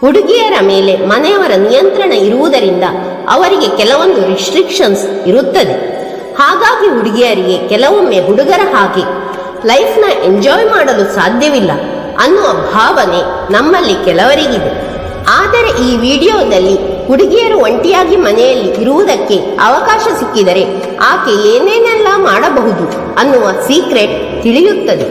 ಹುಡುಗಿಯರ ಮೇಲೆ ಮನೆಯವರ ನಿಯಂತ್ರಣ ಇರುವುದರಿಂದ ಅವರಿಗೆ ಕೆಲವೊಂದು ರಿಸ್ಟ್ರಿಕ್ಷನ್ಸ್ ಇರುತ್ತದೆ. ಹಾಗಾಗಿ ಹುಡುಗಿಯರಿಗೆ ಕೆಲವೊಮ್ಮೆ ಹುಡುಗರ ಹಾಗೆ ಲೈಫ್ನ ಎಂಜಾಯ್ ಮಾಡಲು ಸಾಧ್ಯವಿಲ್ಲ ಅನ್ನುವ ಭಾವನೆ ನಮ್ಮಲ್ಲಿ ಕೆಲವರಿಗಿದೆ. ಆದರೆ ಈ ವಿಡಿಯೋದಲ್ಲಿ ಹುಡುಗಿಯರು ಒಂಟಿಯಾಗಿ ಮನೆಯಲ್ಲಿ ಇರುವುದಕ್ಕೆ ಅವಕಾಶ ಸಿಕ್ಕಿದರೆ ಆಕೆ ಏನೇನೆಲ್ಲ ಮಾಡಬಹುದು ಅನ್ನುವ ಸೀಕ್ರೆಟ್ ತಿಳಿಯುತ್ತದೆ.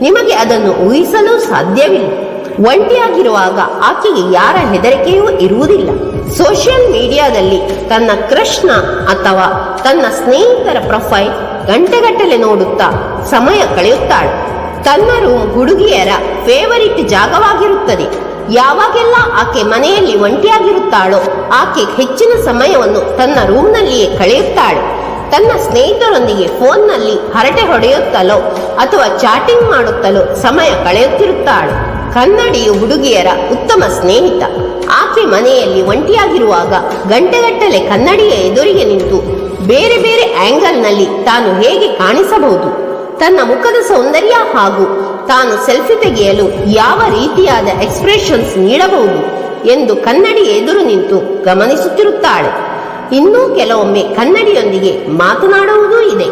ನಿಮಗೆ ಅದನ್ನು ಊಹಿಸಲು ಸಾಧ್ಯವಿಲ್ಲ. ಒಂಟಿಯಾಗಿರುವಾಗ ಆಕೆಗೆ ಯಾರ ಹೆದರಿಕೆಯೂ ಇರುವುದಿಲ್ಲ. ಸೋಷಿಯಲ್ ಮೀಡಿಯಾದಲ್ಲಿ ತನ್ನ ಕೃಷ್ಣ ಅಥವಾ ತನ್ನ ಸ್ನೇಹಿತರ ಪ್ರೊಫೈಲ್ ಗಂಟೆಗಟ್ಟಲೆ ನೋಡುತ್ತಾ ಸಮಯ ಕಳೆಯುತ್ತಾಳೆ. ತನ್ನ ರೂಮ್ ಹುಡುಗಿಯರ ಫೇವರಿಟ್ ಜಾಗವಾಗಿರುತ್ತದೆ. ಯಾವಾಗೆಲ್ಲ ಆಕೆ ಮನೆಯಲ್ಲಿ ಒಂಟಿಯಾಗಿರುತ್ತಾಳೋ ಆಕೆ ಹೆಚ್ಚಿನ ಸಮಯವನ್ನು ತನ್ನ ರೂಮ್ನಲ್ಲಿಯೇ ಕಳೆಯುತ್ತಾಳೆ. ತನ್ನ ಸ್ನೇಹಿತರೊಂದಿಗೆ ಫೋನ್ನಲ್ಲಿ ಹರಟೆ ಹೊಡೆಯುತ್ತಲೋ ಅಥವಾ ಚಾಟಿಂಗ್ ಮಾಡುತ್ತಲೋ ಸಮಯ ಕಳೆಯುತ್ತಿರುತ್ತಾಳೆ. ಕನ್ನಡಿಯು ಹುಡುಗಿಯರ ಉತ್ತಮ ಸ್ನೇಹಿತ. ಆಕೆ ಮನೆಯಲ್ಲಿ ಒಂಟಿಯಾಗಿರುವಾಗ ಗಂಟೆಗಟ್ಟಲೆ ಕನ್ನಡಿಯ ಎದುರಿಗೆ ನಿಂತು ಬೇರೆ ಬೇರೆ ಆಂಗಲ್ನಲ್ಲಿ ತಾನು ಹೇಗೆ ಕಾಣಿಸಬಹುದು. ತನ್ನ ಮುಖದ ಸೌಂದರ್ಯ ಹಾಗೂ ತಾನು ಸೆಲ್ಫಿ ತೆಗೆಯಲು ಯಾವ ರೀತಿಯಾದ ಎಕ್ಸ್ಪ್ರೆಷನ್ಸ್ ನೀಡಬಹುದು ಎಂದು ಕನ್ನಡಿ ಎದುರು ನಿಂತು ಗಮನಿಸುತ್ತಿರುತ್ತಾಳೆ. ಇನ್ನೂ ಕೆಲವೊಮ್ಮೆ ಕನ್ನಡಿಯೊಂದಿಗೆ ಮಾತನಾಡುವುದೂ ಇದೆ.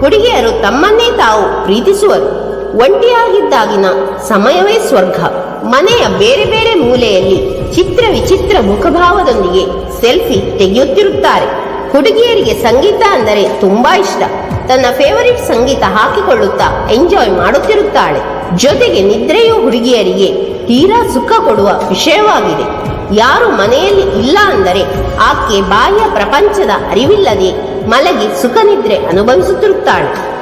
ಹುಡುಗಿಯರು ತಮ್ಮನ್ನೇ ತಾವು ಪ್ರೀತಿಸುವರು. ಒಂಟಿಯಾಗಿದ್ದಾಗಿನ ಸಮಯವೇ ಸ್ವರ್ಗ. ಮನೆಯ ಬೇರೆ ಬೇರೆ ಮೂಲೆಯಲ್ಲಿ ಚಿತ್ರ ವಿಚಿತ್ರ ಮುಖಭಾವದೊಂದಿಗೆ ಸೆಲ್ಫಿ ತೆಗೆಯುತ್ತಿರುತ್ತಾರೆ. ಹುಡುಗಿಯರಿಗೆ ಸಂಗೀತ ಅಂದರೆ ತುಂಬಾ ಇಷ್ಟ. ತನ್ನ ಫೇವರಿಟ್ ಸಂಗೀತ ಹಾಕಿಕೊಳ್ಳುತ್ತಾ ಎಂಜಾಯ್ ಮಾಡುತ್ತಿರುತ್ತಾಳೆ. ಜೊತೆಗೆ ನಿದ್ರೆಯು ಹುಡುಗಿಯರಿಗೆ ತೀರಾ ಸುಖ ಕೊಡುವ ವಿಷಯವಾಗಿದೆ. ಯಾರು ಮನೆಯಲ್ಲಿ ಇಲ್ಲ ಅಂದರೆ ಆಕೆ ಬಾಹ್ಯ ಪ್ರಪಂಚದ ಅರಿವಿಲ್ಲದೆ ಮಲಗಿ ಸುಖ ನಿದ್ರೆ ಅನುಭವಿಸುತ್ತಿರುತ್ತಾಳೆ.